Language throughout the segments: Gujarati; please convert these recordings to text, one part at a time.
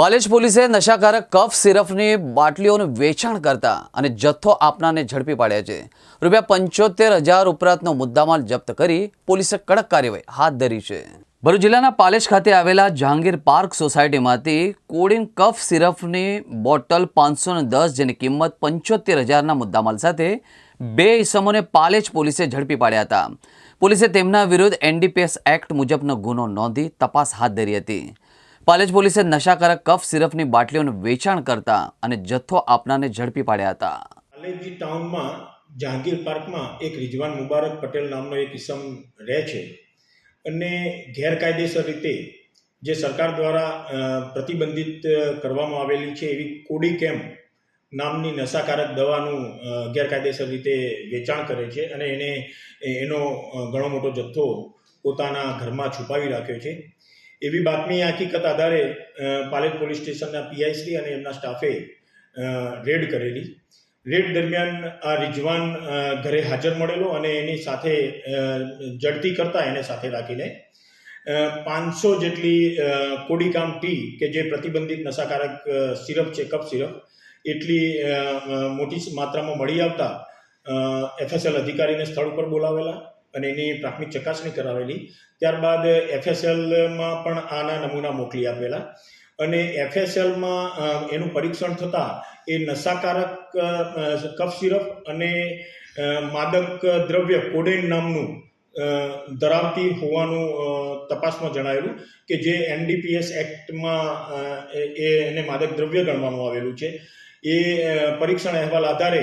પાલેજ પોલીસે નશાકારક કફ સિરપની બાટલીઓનું વેચાણ કરતા અને જથ્થો આપનારને ઝડપી પાડ્યા છે. રૂપિયા પંચોતેર હજાર ઉપરાંતનો મુદ્દામાલ જપ્ત કરી પોલીસે કડક કાર્યવાહી હાથ ધરી છે. ભરૂચ જિલ્લાના પાલેજ ખાતે આવેલા જહાંગીર પાર્ક સોસાયટીમાંથી કોડિન કફ સિરપની બોટલ પાંચસો દસ જેની કિંમત પંચોતેર હજારના મુદ્દામાલ સાથે બે ઇસમોને પાલેજ પોલીસે ઝડપી પાડ્યા હતા. પોલીસે તેમના વિરુદ્ધ એનડીપીએસ એક્ટ મુજબનો ગુનો નોંધી તપાસ હાથ ધરી હતી. પાલેજ પોલીસે નશાકારક કફ સિરપની બાટલીઓનું વેચાણ કરતા અને જથ્થો આપનારને ઝડપી પાડ્યા હતા. પાલેજી ટાઉનમાં જહાંગીર પાર્કમાં એક રિજવાન મુબારક પટેલ નામનો એક ઇસમ રહે છે અને ગેરકાયદેસર રીતે જે સરકાર દ્વારા પ્રતિબંધિત કરવામાં આવેલી છે એવી કોડી કેમ્પ નામની નશાકારક દવાનું ગેરકાયદેસર રીતે વેચાણ કરે છે અને એને, એનો ઘણો મોટો જથ્થો પોતાના ઘરમાં છુપાવી રાખ્યો છે. એવી બાતમી હકીકત આધારે પાલેજ પોલીસ સ્ટેશનના પીઆઈશ્રી અને એમના સ્ટાફે રેડ કરેલી. રેડ દરમિયાન આ રિજવાન ઘરે હાજર મળેલો અને એની સાથે જડતી કરતા એને સાથે રાખીને પાંચસો જેટલી કોડીકામ ટી કે જે પ્રતિબંધિત નશાકારક સિરપ છે કપ સિરપ, એટલી મોટી માત્રામાં મળી આવતા એફએસએલ અધિકારીને સ્થળ ઉપર બોલાવેલા અને એની પ્રાથમિક ચકાસણી કરાવેલી. ત્યારબાદ એફએસએલમાં પણ આના નમૂના મોકલી આપેલા. અને એફએસએલમાં એનું પરીક્ષણ થતાં એ નશાકારક કફ સિરપ અને માદક દ્રવ્ય કોડેન નામનું ધરાવતી હોવાનું તપાસમાં જણાવેલું કે જે એનડીપીએસ એક્ટમાં એને માદક દ્રવ્ય ગણવામાં આવેલું છે. એ પરીક્ષણ અહેવાલ આધારે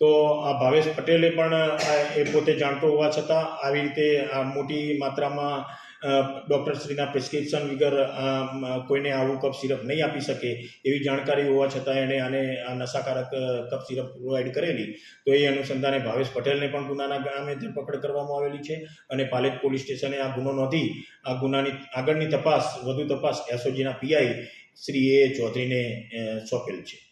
તો આ ભાવેશ પટેલે પણ એ પોતે જાણતો હોવા છતાં આવી રીતે આ મોટી માત્રામાં ડૉક્ટર ડૉક્ટરશ્રીના પ્રિસ્ક્રિપ્શન વગર કોઈને આવું કફ સિરપ નહીં આપી શકે એવી જાણકારી હોવા છતાં એણે આને આ નશાકારક કપ સિરપ પ્રોવાઈડ કરેલી. તો એ અનુસંધાને ભાવેશ પટેલને પણ ગુનાના ગામે ધરપકડ કરવામાં આવેલી છે અને પાલેજ પોલીસ સ્ટેશને આ ગુનો નોંધી, આ ગુનાની આગળની તપાસ, વધુ તપાસ એસઓજીના પીઆઈ શ્રી એ ચૌધરીને સોંપેલ છે.